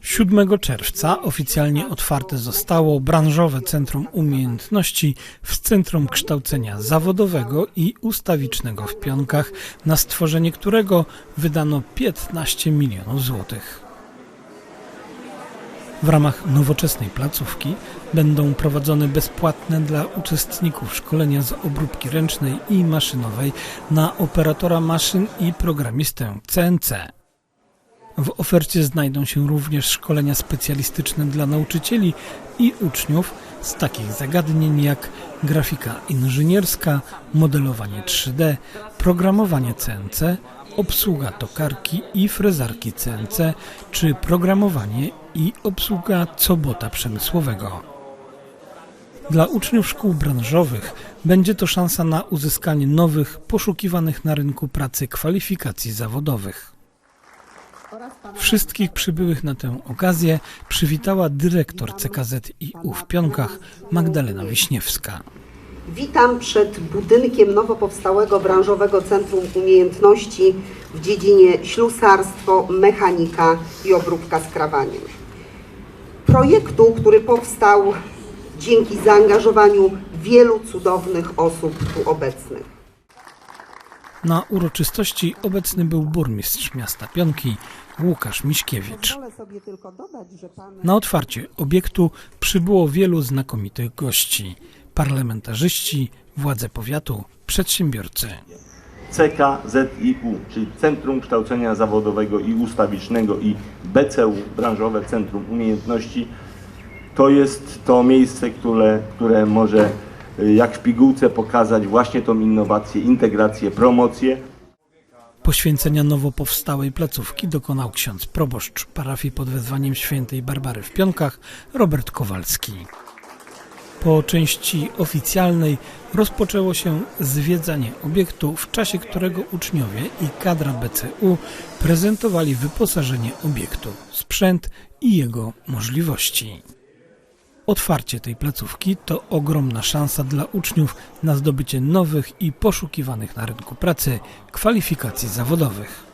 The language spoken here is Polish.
7 czerwca oficjalnie otwarte zostało branżowe Centrum Umiejętności w Centrum Kształcenia Zawodowego i Ustawicznego w Pionkach, na stworzenie którego wydano 15 milionów złotych. W ramach nowoczesnej placówki będą prowadzone bezpłatne dla uczestników szkolenia z obróbki ręcznej i maszynowej na operatora maszyn i programistę CNC. W ofercie znajdą się również szkolenia specjalistyczne dla nauczycieli i uczniów z takich zagadnień jak grafika inżynierska, modelowanie 3D, programowanie CNC, obsługa tokarki i frezarki CNC czy programowanie i obsługa cobota przemysłowego. Dla uczniów szkół branżowych będzie to szansa na uzyskanie nowych, poszukiwanych na rynku pracy kwalifikacji zawodowych. Wszystkich przybyłych na tę okazję przywitała dyrektor CKZiU w Pionkach Magdalena Wiśniewska. Witam przed budynkiem nowo powstałego branżowego Centrum Umiejętności w dziedzinie ślusarstwo, mechanika i obróbka skrawaniem. Projektu, który powstał dzięki zaangażowaniu wielu cudownych osób tu obecnych. Na uroczystości obecny był burmistrz miasta Pionki Łukasz Miśkiewicz. Na otwarcie obiektu przybyło wielu znakomitych gości parlamentarzyści, władze powiatu, przedsiębiorcy. CKZiU, czyli Centrum Kształcenia Zawodowego i Ustawicznego i BCU, Branżowe Centrum Umiejętności, to jest to miejsce, które, które może jak w pigułce pokazać właśnie tą innowację, integrację, promocję. Poświęcenia nowo powstałej placówki dokonał ksiądz proboszcz parafii pod wezwaniem świętej Barbary w Pionkach Robert Kowalski. Po części oficjalnej rozpoczęło się zwiedzanie obiektu, w czasie którego uczniowie i kadra BCU prezentowali wyposażenie obiektu, sprzęt i jego możliwości. Otwarcie tej placówki to ogromna szansa dla uczniów na zdobycie nowych i poszukiwanych na rynku pracy kwalifikacji zawodowych.